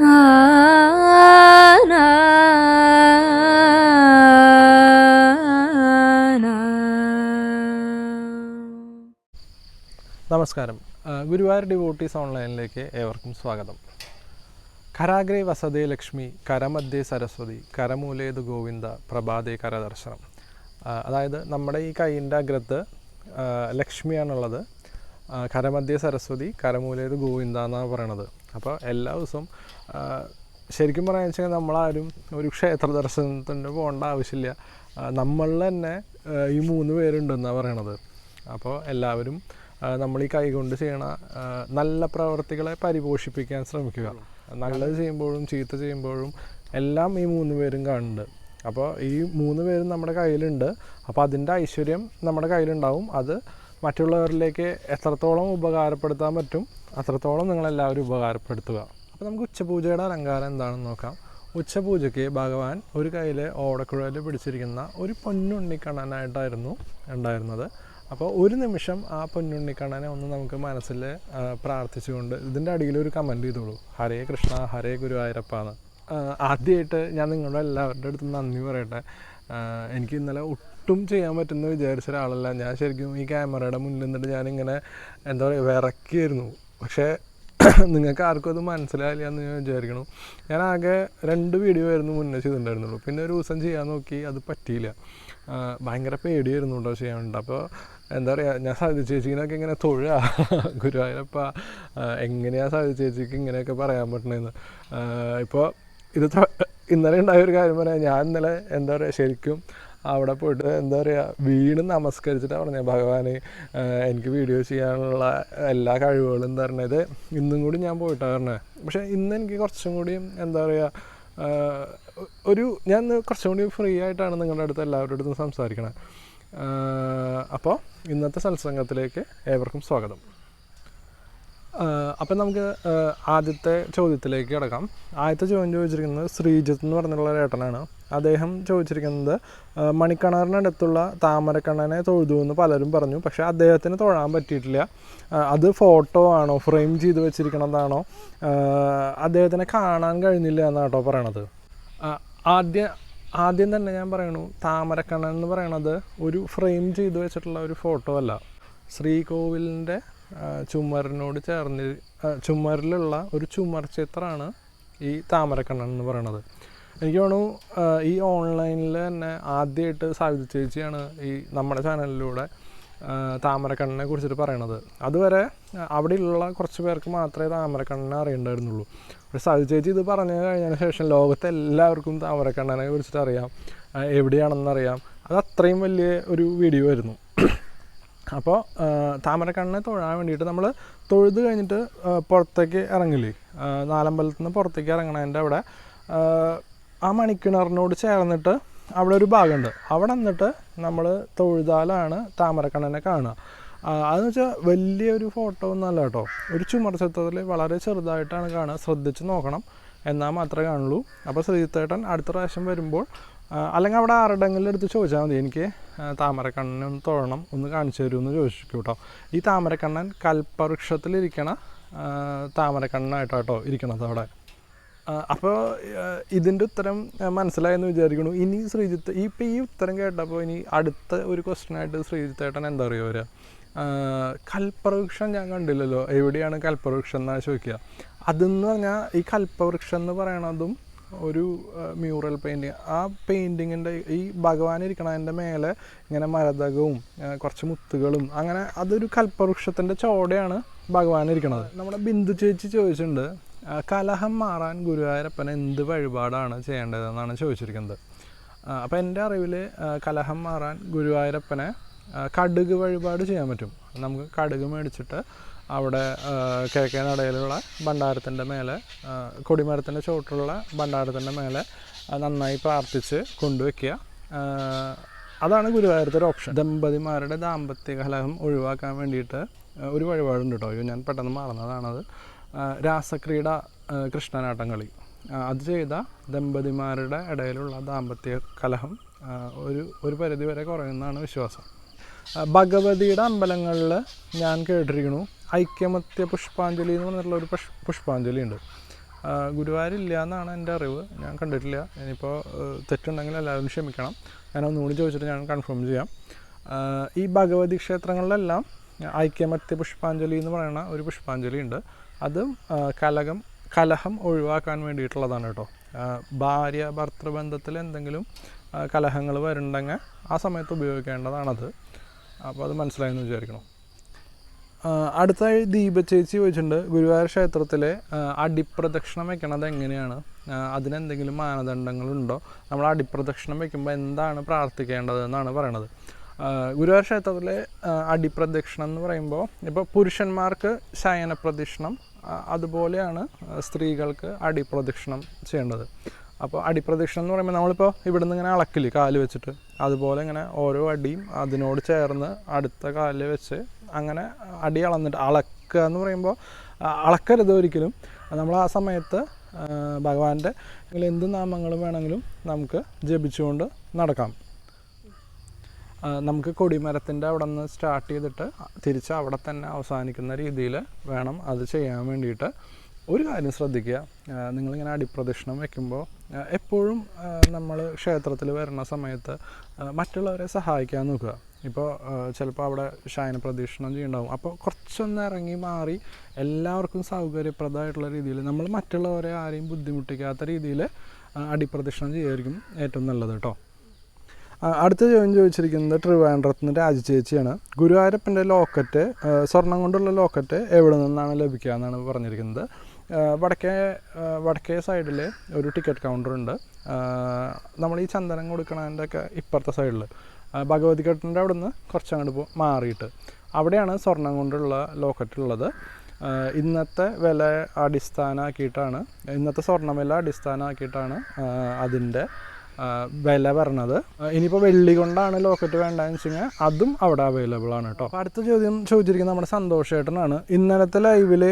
നമസ്കാരം. ഗുരുവായൂർ ഡിവോട്ടീസ് ഓൺലൈനിലേക്ക് ഏവർക്കും സ്വാഗതം. കരാഗ്രേ വസതേ ലക്ഷ്മി കരമധ്യേ സരസ്വതി കരമൂലേത് ഗോവിന്ദ പ്രഭാതേ കരദർശനം. അതായത് നമ്മുടെ ഈ കൈയിന്റെ അഗ്രത്ത് ലക്ഷ്മിയാണുള്ളത്. കരമധ്യേ സരസ്വതി കരമൂലേത് ഗോവിന്ദ എന്നാണ് പറയണത്. അപ്പോൾ എല്ലാ ദിവസവും ശരിക്കും പറയാന്ന് വെച്ചാൽ നമ്മളാരും ഒരു ക്ഷേത്ര ദർശനത്തിന് പോകേണ്ട ആവശ്യമില്ല. നമ്മളിൽ തന്നെ ഈ മൂന്ന് പേരുണ്ടെന്നാണ് പറയണത്. അപ്പോൾ എല്ലാവരും നമ്മൾ ഈ കൈകൊണ്ട് ചെയ്യണ നല്ല പ്രവർത്തികളെ പരിപോഷിപ്പിക്കാൻ ശ്രമിക്കുക. നല്ലത് ചെയ്യുമ്പോഴും ചീത്ത ചെയ്യുമ്പോഴും എല്ലാം ഈ മൂന്ന് പേരും കാണുന്നുണ്ട്. അപ്പോൾ ഈ മൂന്ന് പേരും നമ്മുടെ കയ്യിലുണ്ട്. അപ്പോൾ അതിന്റെ ഐശ്വര്യം നമ്മുടെ കയ്യിലുണ്ടാവും. അത് മറ്റുള്ളവരിലേക്ക് എത്രത്തോളം ഉപകാരപ്പെടുത്താൻ പറ്റും അത്രത്തോളം നിങ്ങളെല്ലാവരും ഉപകാരപ്പെടുത്തുക. അപ്പോൾ നമുക്ക് ഉച്ചപൂജയുടെ അലങ്കാരം എന്താണെന്ന് നോക്കാം. ഉച്ചപൂജയ്ക്ക് ഭഗവാൻ ഒരു കയ്യിൽ ഓടക്കുഴൽ പിടിച്ചിരിക്കുന്ന ഒരു പൊന്നുണ്ണിക്കണ്ണനായിട്ടായിരുന്നു ഉണ്ടായിരുന്നത്. അപ്പോൾ ഒരു നിമിഷം ആ പൊന്നുണ്ണിക്കണ്ണനെ ഒന്ന് നമുക്ക് മനസ്സിൽ പ്രാർത്ഥിച്ചുകൊണ്ട് ഇതിന്റെ അടിയിൽ ഒരു കമന്റ് ചെയ്തോളൂ. ഹരേ കൃഷ്ണ ഹരേ ഗുരുവായൂരപ്പ എന്ന്. ആദ്യമായിട്ട് ഞാൻ നിങ്ങളുടെ എല്ലാവരുടെ അടുത്തും നന്ദി പറയട്ടെ. എനിക്ക് ഇന്നലെ ഒട്ടും ചെയ്യാൻ പറ്റുമെന്ന് വിചാരിച്ച ഒരാളല്ല. ഞാൻ ശരിക്കും ഈ ക്യാമറയുടെ മുന്നിൽ നിന്നിട്ട് ഞാനിങ്ങനെ എന്താ പറയുക വിറക്കിയായിരുന്നു. പക്ഷേ നിങ്ങൾക്ക് ആർക്കും അത് മനസ്സിലായില്ല എന്ന് ഞാൻ വിചാരിക്കണം ഞാൻ ആകെ രണ്ട് വീഡിയോ ആയിരുന്നു മുന്നേ ചെയ്തിട്ടുണ്ടായിരുന്നുള്ളൂ. പിന്നെ ഒരു ദിവസം ചെയ്യാൻ നോക്കി അത് പറ്റിയില്ല. ഭയങ്കര പേടിയായിരുന്നു കേട്ടോ ചെയ്യാൻ വേണ്ടി അപ്പോൾ എന്താ പറയുക ഞാൻ സാധു ചേച്ചിനൊക്കെ ഇങ്ങനെ തൊഴുക. ഗുരുവായൂരപ്പ എങ്ങനെയാണ് എങ്ങനെയാ സാധി ചേച്ചിക്ക് ഇങ്ങനെയൊക്കെ പറയാൻ പറ്റണേന്ന്. ഇപ്പോൾ ഇത് ഇന്നലെ ഉണ്ടായ ഒരു കാര്യം പറയാം. ഞാൻ ഇന്നലെ എന്താ പറയുക ശരിക്കും അവിടെ പോയിട്ട് എന്താ പറയുക വീണ് നമസ്കരിച്ചിട്ടാണ് പറഞ്ഞത് ഭഗവാനെ എനിക്ക് വീഡിയോ ചെയ്യാനുള്ള എല്ലാ കഴിവുകളും തരണത്. ഇന്നും കൂടി ഞാൻ പോയിട്ടാണ് പറഞ്ഞത് പക്ഷേ ഇന്ന് എനിക്ക് കുറച്ചും കൂടി എന്താ പറയുക ഒരു ഞാൻ കുറച്ചും കൂടി ഫ്രീ ആയിട്ടാണ് നിങ്ങളുടെ അടുത്ത് എല്ലാവരുടെ അടുത്തും സംസാരിക്കണത് അപ്പോൾ ഇന്നത്തെ സത്സംഗത്തിലേക്ക് ഏവർക്കും സ്വാഗതം. അപ്പം നമുക്ക് ആദ്യത്തെ ചോദ്യത്തിലേക്ക് കിടക്കാം. ആദ്യത്തെ ചോദ്യം ചോദിച്ചിരിക്കുന്നത് ശ്രീജിത്ത് എന്ന് പറഞ്ഞിട്ടുള്ള ഏട്ടനാണ്. അദ്ദേഹം ചോദിച്ചിരിക്കുന്നത് മണിക്കണറിനടുത്തുള്ള താമരക്കണ്ണനെ തൊഴുതു എന്ന് പലരും പറഞ്ഞു. പക്ഷേ അദ്ദേഹത്തിന് തൊഴാൻ പറ്റിയിട്ടില്ല. അത് ഫോട്ടോ ആണോ? ഫ്രെയിം ചെയ്ത് വെച്ചിരിക്കണതാണോ? അദ്ദേഹത്തിനെ കാണാൻ കഴിഞ്ഞില്ല എന്നാണ് കേട്ടോ പറയണത്. ആദ്യ ആദ്യം തന്നെ ഞാൻ പറയണു താമരക്കണ്ണൻ എന്ന് പറയണത് ഒരു ഫ്രെയിം ചെയ്ത് വെച്ചിട്ടുള്ള ഒരു ഫോട്ടോ അല്ല. ശ്രീകോവിലിന്റെ ചുമരിനോട് ചേർന്ന് ചുമരിലുള്ള ഒരു ചുമർ ചിത്രമാണ് ഈ താമരക്കണ്ണൻ എന്ന് പറയുന്നത് എനിക്ക് തോന്നുന്നു ഈ ഓൺലൈനിൽ തന്നെ ആദ്യമായിട്ട് സാവിത്രി ചേച്ചിയാണ് ഈ നമ്മുടെ ചാനലിലൂടെ താമരക്കണ്ണനെ കുറിച്ചിട്ട് പറയണത്. അതുവരെ അവിടെയുള്ള കുറച്ച് പേർക്ക് മാത്രമേ താമരക്കണ്ണനെ അറിയണ്ടായിരുന്നുള്ളൂ. പക്ഷേ സാവി ചേച്ചി ഇത് പറഞ്ഞു കഴിഞ്ഞതിന് ശേഷം ലോകത്തെ എല്ലാവർക്കും താമരക്കണ്ണനെ കുറിച്ചിട്ട് അറിയാം എവിടെയാണെന്നറിയാം. അത് അത്രയും വലിയ ഒരു വീഡിയോ ആയിരുന്നു. അപ്പോൾ താമരക്കണ്ണിനെ തൊഴാൻ വേണ്ടിയിട്ട് നമ്മൾ തൊഴുത് കഴിഞ്ഞിട്ട് പുറത്തേക്ക് ഇറങ്ങില്ലേ? നാലമ്പലത്തിൽ നിന്ന് പുറത്തേക്ക് ഇറങ്ങണതിന്റെ അവിടെ ആ, മണിക്കിണറിനോട് ചേർന്നിട്ട് അവിടെ ഒരു ഭാഗമുണ്ട്. അവിടെ നിന്നിട്ട് നമ്മൾ തൊഴുതാലാണ് താമരക്കണ്ണനെ കാണുക. അതെന്ന് വെച്ചാൽ വലിയൊരു ഫോട്ടോ ഒന്നല്ല കേട്ടോ. ഒരു ചുമർ ചിത്രത്തിൽ വളരെ ചെറുതായിട്ടാണ് കാണുക. ശ്രദ്ധിച്ച് നോക്കണം. എന്നാൽ മാത്രമേ കാണുള്ളൂ. അപ്പോൾ ശ്രീതേട്ടൻ അടുത്ത പ്രാവശ്യം വരുമ്പോൾ അല്ലെങ്കിൽ അവിടെ ആരുടെങ്കിലെടുത്ത് ചോദിച്ചാൽ മതി. എനിക്ക് താമരക്കണ്ണൻ തൊഴണം. ഒന്ന് കാണിച്ചു തരുമെന്ന് ചോദിച്ചു കേട്ടോ. ഈ താമരക്കണ്ണൻ കൽപ്പവൃക്ഷത്തിലിരിക്കണ താമരക്കണ്ണനായിട്ടോ കേട്ടോ ഇരിക്കണത് അവിടെ. അപ്പോൾ ഇതിന്റെ ഉത്തരം മനസ്സിലായെന്ന് വിചാരിക്കുന്നു. ഇനി ശ്രീജിത്ത് ഇപ്പം ഈ ഉത്തരം കേട്ടപ്പോൾ ഇനി അടുത്ത ഒരു ക്വസ്റ്റ്യനായിട്ട് ശ്രീജിത്തേട്ടൻ എന്താ പറയുക ആ, കൽപ്പവൃക്ഷം ഞാൻ കണ്ടില്ലല്ലോ. എവിടെയാണ് കൽപ്പവൃക്ഷം എന്നാണ് ചോദിക്കുക? അതെന്ന് പറഞ്ഞാൽ ഈ കൽപ്പവൃക്ഷം എന്ന് പറയണതും ഒരു മ്യൂറൽ പെയിന്റിങ് ആ പെയിന്റിങ്ങിന്റെ ഈ ഭഗവാൻ ഇരിക്കണതിന്റെ മേലെ ഇങ്ങനെ മരതകവും കുറച്ച് മുത്തുകളും അങ്ങനെ അതൊരു കൽപ്പവൃക്ഷത്തിന്റെ ചോടയാണ് ഭഗവാൻ ഇരിക്കണത്. നമ്മുടെ ബിന്ദു ചേച്ചി ചോദിച്ചിട്ടുണ്ട് കലഹം മാറാൻ ഗുരുവായൂരപ്പൻ എന്ത് വഴിപാടാണ് ചെയ്യേണ്ടതെന്നാണ് ചോദിച്ചിരിക്കുന്നത്. അപ്പോൾ എന്റെ അറിവിൽ കലഹം മാറാൻ ഗുരുവായൂരപ്പനെ കടുക് വഴിപാട് ചെയ്യാൻ പറ്റും. നമുക്ക് കടുക് മേടിച്ചിട്ട് അവിടെ കിഴക്കേനടയിലുള്ള കിഴക്കേ നടയിലുള്ള ഭണ്ഡാരത്തിന്റെ മേലെ കൊടിമരത്തിന്റെ ചുവട്ടിലുള്ള ഭണ്ഡാരത്തിന്റെ മേലെ നന്നായി പ്രാർത്ഥിച്ച് കൊണ്ടുവയ്ക്കുക. അതാണ് ഗുരുവായൂരത്തെ ഒരു ഓപ്ഷൻ. ദമ്പതിമാരുടെ ദാമ്പത്യ കലഹം ഒഴിവാക്കാൻ വേണ്ടിയിട്ട് ഒരു വഴിപാടുണ്ട് കേട്ടോ. ഞാൻ പെട്ടെന്ന് മറന്നതാണത്. രാസക്രീഡ കൃഷ്ണനാട്ടം കളി. അത് ചെയ്ത ദമ്പതിമാരുടെ ഇടയിലുള്ള ദാമ്പത്യ കലഹം ഒരു ഒരു പരിധി വരെ കുറയുമെന്നാണ് വിശ്വാസം. ഭഗവതിയുടെ അമ്പലങ്ങളിൽ ഞാൻ കേട്ടിരിക്കുന്നു. ഐക്യമത്യ പുഷ്പാഞ്ജലി എന്ന് പറഞ്ഞിട്ടുള്ള ഒരു പുഷ് പുഷ്പാഞ്ജലി ഉണ്ട്. ഗുരുവായൂരില്ല എന്നാണ് എന്റെ അറിവ്. ഞാൻ കണ്ടിട്ടില്ല. ഇനിയിപ്പോൾ തെറ്റുണ്ടെങ്കിൽ എല്ലാവരും ക്ഷമിക്കണം. ഞാൻ ഒന്നുകൂടി ചോദിച്ചിട്ട് ഞാൻ കൺഫേം ചെയ്യാം. ഈ ഭഗവതി ക്ഷേത്രങ്ങളിലെല്ലാം ഐക്യമത്യ പുഷ്പാഞ്ജലി എന്ന് പറയുന്ന ഒരു പുഷ്പാഞ്ജലി ഉണ്ട്. അതും കലകം കലഹം ഒഴിവാക്കാൻ വേണ്ടിയിട്ടുള്ളതാണ് കേട്ടോ. ഭാര്യ ഭർത്തൃബന്ധത്തിൽ എന്തെങ്കിലും കലഹങ്ങൾ വരുന്നുണ്ടെങ്കിൽ ആ സമയത്ത് ഉപയോഗിക്കേണ്ടതാണത്. അപ്പോൾ അത് മനസ്സിലായെന്ന് വിചാരിക്കണം. അടുത്തായി ദീപ ചേച്ചി ചോദിച്ചിട്ടുണ്ട് ഗുരുവായൂർ ക്ഷേത്രത്തിലെ അടിപ്രദക്ഷിണം വെക്കണത് എങ്ങനെയാണ് അതിനെന്തെങ്കിലും മാനദണ്ഡങ്ങളുണ്ടോ നമ്മൾ അടിപ്രദക്ഷിണം വെക്കുമ്പോൾ എന്താണ് പ്രാർത്ഥിക്കേണ്ടത് എന്നാണ് പറയണത്. ഗുരുവായൂർ ക്ഷേത്രത്തിലെ അടിപ്രദക്ഷിണം എന്ന് പറയുമ്പോൾ ഇപ്പോൾ പുരുഷന്മാർക്ക് ശയന പ്രദക്ഷിണം അതുപോലെയാണ് സ്ത്രീകൾക്ക് അടിപ്രദക്ഷിണം ചെയ്യേണ്ടത്. അപ്പോൾ അടിപ്രദക്ഷിണം എന്ന് പറയുമ്പോൾ നമ്മളിപ്പോൾ ഇവിടുന്ന് ഇങ്ങനെ അളക്കില്ലേ കാൽ വെച്ചിട്ട്? അതുപോലെ ഇങ്ങനെ ഓരോ അടിയും അതിനോട് ചേർന്ന് അടുത്ത കാലിൽ വെച്ച് അങ്ങനെ അടി അളന്നിട്ട് അളക്കുക എന്ന് പറയുമ്പോൾ അളക്കരുത് ഒരിക്കലും. നമ്മൾ ആ സമയത്ത് ഭഗവാന്റെ എന്ത് നാമങ്ങളും വേണമെങ്കിലും നമുക്ക് ജപിച്ചുകൊണ്ട് നടക്കാം. നമുക്ക് കൊടിമരത്തിന്റെ അവിടെ നിന്ന് സ്റ്റാർട്ട് ചെയ്തിട്ട് തിരിച്ച് അവിടെ തന്നെ അവസാനിക്കുന്ന രീതിയിൽ വേണം അത് ചെയ്യാൻ വേണ്ടിയിട്ട്. ഒരു കാര്യം ശ്രദ്ധിക്കുക. നിങ്ങളിങ്ങനെ അടിപ്രദക്ഷിണം വെക്കുമ്പോൾ എപ്പോഴും നമ്മൾ ക്ഷേത്രത്തിൽ വരുന്ന സമയത്ത് മറ്റുള്ളവരെ സഹായിക്കാൻ നോക്കുക. ഇപ്പോൾ ചിലപ്പോൾ അവിടെ ശയന പ്രദക്ഷിണം ചെയ്യുന്നുണ്ടാവും അപ്പോൾ കുറച്ചൊന്ന് ഇറങ്ങി മാറി എല്ലാവർക്കും സൗകര്യപ്രദമായിട്ടുള്ള രീതിയിൽ നമ്മൾ മറ്റുള്ളവരെ ആരെയും ബുദ്ധിമുട്ടിക്കാത്ത രീതിയിൽ അടിപ്രദക്ഷിണം ചെയ്യുമായിരിക്കും ഏറ്റവും നല്ലത് കേട്ടോ അടുത്ത ചോദ്യം ചോദിച്ചിരിക്കുന്നത് ട്രിവാൻഡ്രത്തിന്റെ രാജചേച്ചിയാണ്. രാജി ചേച്ചിയാണ് ഗുരുവായൂരപ്പന്റെ ലോക്കറ്റ് സ്വർണം കൊണ്ടുള്ള ലോക്കറ്റ് എവിടെ നിന്നാണ് ലഭിക്കുക എന്നാണ് പറഞ്ഞിരിക്കുന്നത്. വടക്കേ വടക്കേ സൈഡിൽ ഒരു ടിക്കറ്റ് കൗണ്ടർ ഉണ്ട്. നമ്മൾ ഈ ചന്ദനം കൊടുക്കണതിന്റെ ഒക്കെ ഇപ്പുറത്തെ സൈഡിൽ ഭഗവതി ഘട്ടിന്റെ അവിടെ നിന്ന് കുറച്ചങ്ങോട്ട് പോ മാറിയിട്ട്. അവിടെയാണ് സ്വർണം കൊണ്ടുള്ള ലോക്കറ്റ് ഉള്ളത്. ഇന്നത്തെ വില അടിസ്ഥാനമാക്കിയിട്ടാണ് ഇന്നത്തെ സ്വർണ വില അടിസ്ഥാനമാക്കിയിട്ടാണ് അതിന്റെ വില പറഞ്ഞത്. ഇനിയിപ്പോൾ വെള്ളി കൊണ്ടാണ് ലോക്കറ്റ് വേണ്ടതെന്ന് വെച്ച് കഴിഞ്ഞാൽ അതും അവിടെ അവൈലബിൾ ആണ് കേട്ടോ അടുത്ത ചോദ്യം ചോദിച്ചിരിക്കുന്നത് നമ്മുടെ സന്തോഷേട്ടനാണ്. ഇന്നലത്തെ ലൈവിൽ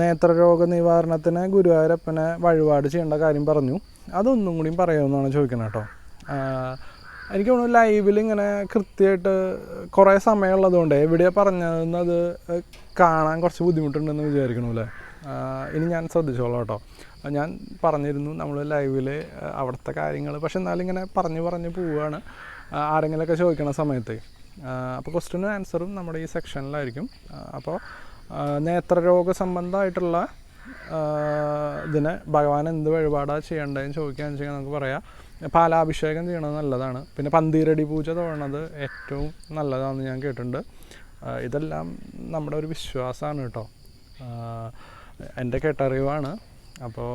നേത്രരോഗ നിവാരണത്തിന് ഗുരുവായൂരപ്പനെ വഴിപാട് ചെയ്യേണ്ട കാര്യം പറഞ്ഞു. അതൊന്നും കൂടിയും പറയുമെന്നാണ് ചോദിക്കുന്നത് കേട്ടോ എനിക്ക് തോന്നുന്നു ലൈവിൽ ഇങ്ങനെ കൃത്യമായിട്ട് കുറേ സമയമുള്ളതുകൊണ്ട് എവിടെയാണ് പറഞ്ഞതെന്ന് അത് കാണാൻ കുറച്ച് ബുദ്ധിമുട്ടുണ്ടെന്ന് വിചാരിക്കണമല്ലേ ഇനി ഞാൻ ശ്രദ്ധിച്ചോളാം കേട്ടോ ഞാൻ പറഞ്ഞിരുന്നു നമ്മൾ ലൈവിൽ അവിടുത്തെ കാര്യങ്ങൾ പക്ഷെ എന്നാലും ഇങ്ങനെ പറഞ്ഞു പറഞ്ഞ് പോവുകയാണ് ആരെങ്കിലുമൊക്കെ ചോദിക്കണ സമയത്ത്. അപ്പോൾ ക്വസ്റ്റിനും ആൻസറും നമ്മുടെ ഈ സെക്ഷനിലായിരിക്കും അപ്പോൾ നേത്രരോഗ സംബന്ധമായിട്ടുള്ള ഇതിനെ ഭഗവാൻ എന്ത് വഴിപാടാണ് ചെയ്യേണ്ടതെന്ന് ചോദിക്കുകയാണെന്ന് വെച്ചാൽ നമുക്ക് പറയാം. പാലാഭിഷേകം ചെയ്യണത് നല്ലതാണ്. പിന്നെ പന്തീരടി പൂജ തൊഴണത് ഏറ്റവും നല്ലതാണെന്ന് ഞാൻ കേട്ടിട്ടുണ്ട്. ഇതെല്ലാം നമ്മുടെ ഒരു വിശ്വാസമാണ് കേട്ടോ. എന്റെ കേട്ടറിവാണ്. അപ്പോൾ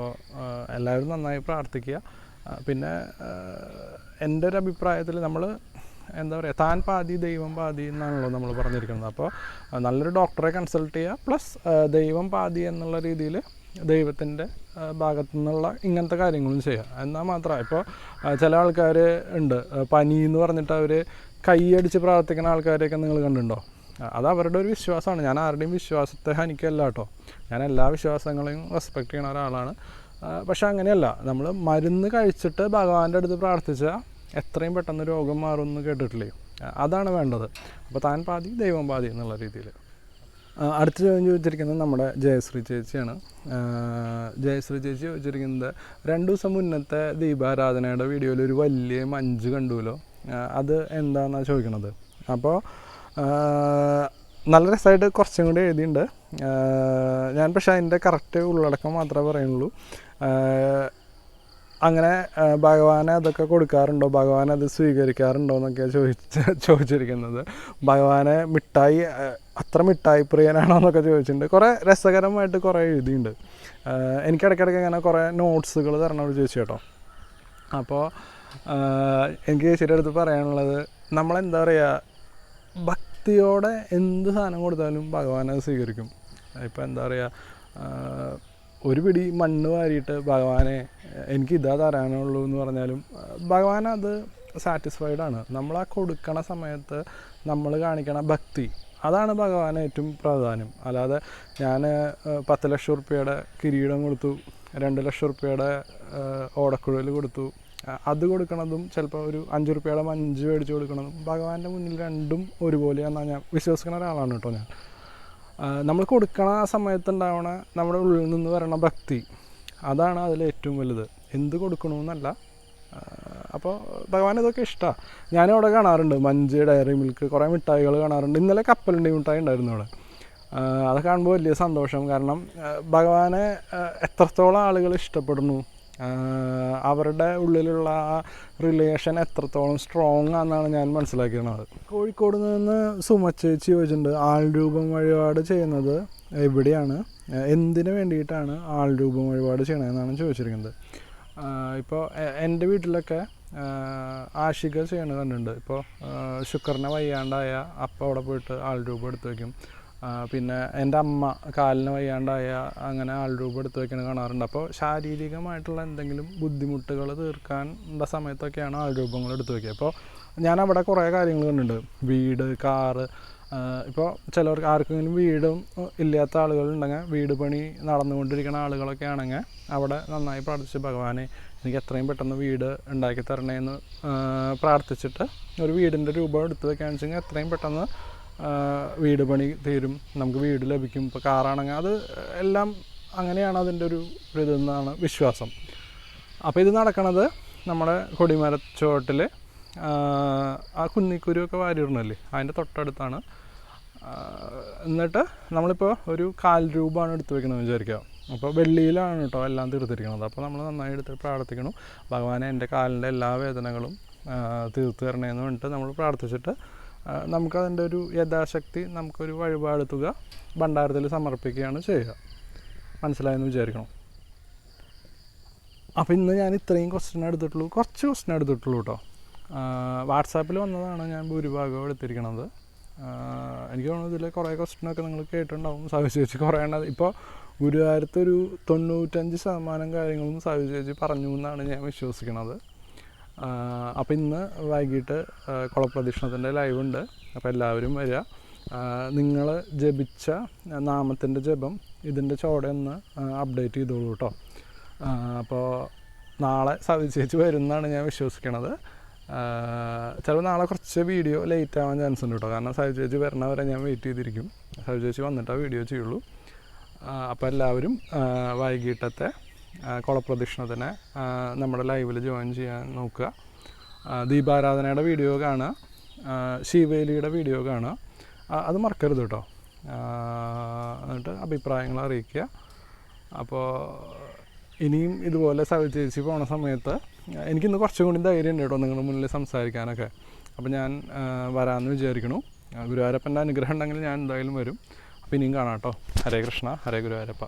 എല്ലാവരും നന്നായി പ്രാർത്ഥിക്കുക. പിന്നെ എന്റെ ഒരു അഭിപ്രായത്തിൽ നമ്മൾ എന്താ പറയുക താൻ പാതി ദൈവം പാതി എന്നാണല്ലോ നമ്മൾ പറഞ്ഞിരിക്കുന്നത്. അപ്പോൾ നല്ലൊരു ഡോക്ടറെ കൺസൾട്ട് ചെയ്യുക പ്ലസ് ദൈവം പാതി എന്നുള്ള രീതിയിൽ ദൈവത്തിന്റെ ഭാഗത്തു നിന്നുള്ള ഇങ്ങനത്തെ കാര്യങ്ങളും ചെയ്യുക. എന്നാൽ മാത്രമേ ഇപ്പോൾ ചില ആൾക്കാർ ഉണ്ട്. പനി എന്ന് പറഞ്ഞിട്ട് അവർ കൈയടിച്ച് പ്രാർത്ഥിക്കുന്ന ആൾക്കാരെയൊക്കെ നിങ്ങൾ കണ്ടിട്ടുണ്ടോ? അത് അവരുടെ ഒരു വിശ്വാസമാണ്. ഞാൻ ആരുടെയും വിശ്വാസത്തെ ഹനിക്കല്ല കേട്ടോ. ഞാൻ എല്ലാ വിശ്വാസങ്ങളെയും റെസ്പെക്ട് ചെയ്യുന്ന ഒരാളാണ്. പക്ഷെ അങ്ങനെയല്ല. നമ്മൾ മരുന്ന് കഴിച്ചിട്ട് ഭഗവാന്റെ അടുത്ത് പ്രാർത്ഥിച്ചാൽ എത്രയും പെട്ടെന്ന് രോഗം മാറുമെന്ന് കേട്ടിട്ടില്ലേ? അതാണ് വേണ്ടത്. അപ്പോൾ താൻ പാതി ദൈവം പാതി എന്നുള്ള രീതിയിൽ അടുത്ത ചോദ്യം ചോദിച്ചിരിക്കുന്നത് നമ്മുടെ ജയശ്രീ ചേച്ചിയാണ്. ജയശ്രീ ചേച്ചി ചോദിച്ചിരിക്കുന്നത് രണ്ടു ദിവസം മുന്നത്തെ ദീപാരാധനയുടെ വീഡിയോയിൽ ഒരു വലിയ മഞ്ച് കണ്ടുവല്ലോ അത് എന്താണെന്നാണ് ചോദിക്കണത്? അപ്പോൾ നല്ല രസമായിട്ട് കുറച്ചും കൂടി എഴുതിയിട്ടുണ്ട്. ഞാൻ പക്ഷേ അതിന്റെ കറക്റ്റ് ഉള്ളടക്കം മാത്രമേ പറയുന്നുള്ളൂ അങ്ങനെ ഭഗവാനെ അതൊക്കെ കൊടുക്കാറുണ്ടോ? ഭഗവാൻ അത് സ്വീകരിക്കാറുണ്ടോ എന്നൊക്കെയാണ് ചോദിച്ച ചോദിച്ചിരിക്കുന്നത്. ഭഗവാനെ മിഠായി അത്ര മിഠായി പ്രിയനാണോ എന്നൊക്കെ ചോദിച്ചിട്ടുണ്ട്. കുറേ രസകരമായിട്ട് കുറേ എഴുതിയിട്ടുണ്ട്. എനിക്കിടയ്ക്കിടയ്ക്ക് ഇങ്ങനെ കുറേ നോട്ട്സുകൾ തരണോട് ചോദിച്ചു കേട്ടോ. അപ്പോൾ എനിക്ക് ചേച്ചിയുടെ അടുത്ത് പറയാനുള്ളത് നമ്മളെന്താ പറയുക ഭക്തിയോടെ എന്ത് സാധനം കൊടുത്താലും ഭഗവാൻ അത് സ്വീകരിക്കും. ഇപ്പം എന്താ പറയുക ഒരു പിടി മണ്ണ് വാരിയിട്ട് ഭഗവാനെ എനിക്ക് ഇതാ തരാനുള്ളൂ എന്ന് പറഞ്ഞാലും ഭഗവാൻ അത് സാറ്റിസ്ഫൈഡ് ആണ്. നമ്മൾ ആ കൊടുക്കണ സമയത്ത് നമ്മൾ കാണിക്കണ ഭക്തി അതാണ് ഭഗവാൻ ഏറ്റവും പ്രധാനം അല്ലാതെ ഞാൻ പത്ത് ലക്ഷം റുപ്യയുടെ കിരീടം കൊടുത്തു രണ്ട് ലക്ഷം റുപ്യയുടെ ഓടക്കുഴൽ കൊടുത്തു അത് കൊടുക്കണതും ചിലപ്പോൾ ഒരു അഞ്ച് റുപ്യയുടെ അഞ്ച് മേടിച്ച് കൊടുക്കണതും ഭഗവാന്റെ മുന്നിൽ രണ്ടും ഒരുപോലെ എന്നാണ് ഞാൻ വിശ്വസിക്കുന്ന ഒരാളാണ് കേട്ടോ ഞാൻ. നമ്മൾ കൊടുക്കണ ആ സമയത്തുണ്ടാവണ നമ്മുടെ ഉള്ളിൽ നിന്ന് വരണ ഭക്തി അതാണ് അതിൽ ഏറ്റവും വലുത്. എന്ത് കൊടുക്കണമെന്നല്ല അപ്പോൾ ഭഗവാൻ ഇതൊക്കെ ഇഷ്ടമാണ് ഞാൻ അവിടെ കാണാറുണ്ട് മഞ്ച് ഡയറി മിൽക്ക് കുറേ മിഠായികൾ കാണാറുണ്ട്. ഇന്നലെ കപ്പലിന്റെ മിഠായി ഉണ്ടായിരുന്നു അവിടെ. അത് കാണുമ്പോൾ വലിയ സന്തോഷം. കാരണം ഭഗവാനെ എത്രത്തോളം ആളുകൾ ഇഷ്ടപ്പെടുന്നു അവരുടെ ഉള്ളിലുള്ള ആ റിലേഷൻ എത്രത്തോളം സ്ട്രോങ് ആണെന്നാണ് ഞാൻ മനസ്സിലാക്കിയത് കോഴിക്കോട് നിന്ന് സുമച്ചേച്ചി ചോദിച്ചിട്ടുണ്ട് ആൾ രൂപം വഴിപാട് ചെയ്യുന്നത് എവിടെയാണ്? എന്തിനു വേണ്ടിയിട്ടാണ് ആൾ രൂപം വഴിപാട് ചെയ്യണതെന്നാണ് ചോദിച്ചിരിക്കുന്നത്. ഇപ്പോൾ എന്റെ വീട്ടിലൊക്കെ ആഷിക ചെയ്യണത് കണ്ടിട്ടുണ്ട്. ഇപ്പോൾ ശുക്രനെ വയ്യാണ്ടായ അപ്പം അവിടെ പോയിട്ട് ആൾ രൂപം എടുത്ത് വയ്ക്കും പിന്നെ എന്റെ അമ്മ കാലിന് വയ്യാണ്ടായ അങ്ങനെ ആൾ രൂപം എടുത്ത് വയ്ക്കണ കാണാറുണ്ട്. അപ്പോൾ ശാരീരികമായിട്ടുള്ള എന്തെങ്കിലും ബുദ്ധിമുട്ടുകൾ തീർക്കാൻ ഉള്ള സമയത്തൊക്കെയാണ് ആൾ രൂപങ്ങൾ എടുത്ത് വയ്ക്കുക അപ്പോൾ ഞാൻ അവിടെ കുറേ കാര്യങ്ങൾ കണ്ടിട്ടുണ്ട്. വീട് കാറ് ഇപ്പോൾ ചിലവർക്ക് ആർക്കെങ്കിലും വീടും ഇല്ലാത്ത ആളുകളുണ്ടെങ്കിൽ വീട് പണി നടന്നുകൊണ്ടിരിക്കുന്ന ആളുകളൊക്കെ ആണെങ്കിൽ അവിടെ നന്നായി പ്രാർത്ഥിച്ച് ഭഗവാനെ എനിക്ക് എത്രയും പെട്ടെന്ന് വീട് ഉണ്ടാക്കി തരണേ എന്ന് പ്രാർത്ഥിച്ചിട്ട് ഒരു വീടിന്റെ രൂപം എടുത്ത് വെക്കുകയാണെന്ന് വെച്ചെങ്കിൽ എത്രയും പെട്ടെന്ന് വീട് പണി തീരും നമുക്ക് വീട് ലഭിക്കും ഇപ്പോൾ കാറാണെങ്കിൽ അത് എല്ലാം അങ്ങനെയാണ് അതിന്റെ ഒരു ഇതെന്നാണ് വിശ്വാസം. അപ്പോൾ ഇത് നടക്കണത് നമ്മുടെ കൊടിമരച്ചോട്ടിൽ ആ കുന്നിക്കുരുവൊക്കെ വാരിയിടണല്ലേ? അതിന്റെ തൊട്ടടുത്താണ്. എന്നിട്ട് നമ്മളിപ്പോൾ ഒരു കാൽ രൂപമാണ് എടുത്ത് വെക്കണമെന്ന് വിചാരിക്കുക. അപ്പോൾ വെള്ളിയിലാണ് കേട്ടോ എല്ലാം തീർത്തിരിക്കുന്നത് അപ്പോൾ നമ്മൾ നന്നായി എടുത്ത് പ്രാർത്ഥിക്കണം. ഭഗവാനെ എന്റെ കാലിന്റെ എല്ലാ വേദനകളും തീർത്തു തരണേന്ന് പറഞ്ഞിട്ട് നമ്മൾ പ്രാർത്ഥിച്ചിട്ട് നമുക്കതിന്റെ ഒരു യഥാശക്തി നമുക്കൊരു വഴിപാട് തുക ഭണ്ഡാരത്തിൽ സമർപ്പിക്കുകയാണ് ചെയ്യുക. മനസ്സിലായെന്ന് വിചാരിക്കണം? അപ്പോൾ ഇന്ന് ഞാൻ ഇത്രയും ക്വസ്റ്റ്യൻ എടുത്തിട്ടുള്ളൂ. കുറച്ച് ക്വസ്റ്റ്യൻ എടുത്തിട്ടുള്ളൂ കേട്ടോ. വാട്സാപ്പിൽ വന്നതാണ് ഞാൻ ഭൂരിഭാഗവും എടുത്തിരിക്കണത്. ആ, എനിക്ക് തോന്നുന്നു ഇതിൽ കുറേ ക്വസ്റ്റ്യനൊക്കെ നിങ്ങൾ കേട്ടിട്ടുണ്ടാവും. സവിശേഷിച്ച് കുറേ എണ്ണം ഇപ്പോൾ ഗുരുവായൂരത്തൊരു തൊണ്ണൂറ്റഞ്ച് ശതമാനം കാര്യങ്ങളും സവിശേഷിച്ച് പറഞ്ഞു എന്നാണ് ഞാൻ വിശ്വസിക്കണത്. അപ്പോൾ ഇന്ന് വൈകിട്ട് കുളപ്രദക്ഷിണത്തിന്റെ ലൈവ് ഉണ്ട് അപ്പോൾ എല്ലാവരും വരിക. നിങ്ങൾ ജപിച്ച നാമത്തിന്റെ ജപം ഇതിന്റെ ഒന്ന് അപ്ഡേറ്റ് ചെയ്തോളൂ കേട്ടോ. അപ്പോൾ നാളെ സവിശേഷിച്ച് വരുന്നതാണ് ഞാൻ വിശ്വസിക്കണത്. ചിലപ്പോൾ നാളെ കുറച്ച് വീഡിയോ ലേറ്റ് ആവാൻ ചാൻസ് ഉണ്ട് കേട്ടോ. കാരണം സവി ചേച്ചി വരണവരെ ഞാൻ വെയിറ്റ് ചെയ്തിരിക്കും. സവി ചേച്ചി ആ വീഡിയോ ചെയ്യുള്ളൂ അപ്പോൾ എല്ലാവരും വൈകിട്ടത്തെ കുളപ്രദക്ഷിണത്തിന് നമ്മുടെ ലൈവിൽ ജോയിൻ ചെയ്യാൻ നോക്കുക. ദീപാരാധനയുടെ വീഡിയോ കാണുക. ശിവേലിയുടെ വീഡിയോ കാണുക. അത് മറക്കരുത് കേട്ടോ എന്നിട്ട് അഭിപ്രായങ്ങൾ അറിയിക്കുക. അപ്പോൾ ഇനിയും ഇതുപോലെ സവി ചേച്ചി പോണ സമയത്ത് എനിക്കിന്ന് കുറച്ചും കൂടി ധൈര്യം ഉണ്ട് കേട്ടോ നിങ്ങളുടെ മുന്നിൽ സംസാരിക്കാനൊക്കെ. അപ്പോൾ ഞാൻ വരാമെന്ന് വിചാരിക്കണു ഗുരുവായൂരപ്പന്റെ അനുഗ്രഹം ഉണ്ടെങ്കിൽ ഞാൻ എന്തായാലും വരും. അപ്പോൾ ഇനിയും കാണാം കേട്ടോ ഹരേ കൃഷ്ണ ഹരേ ഗുരുവായൂരപ്പ.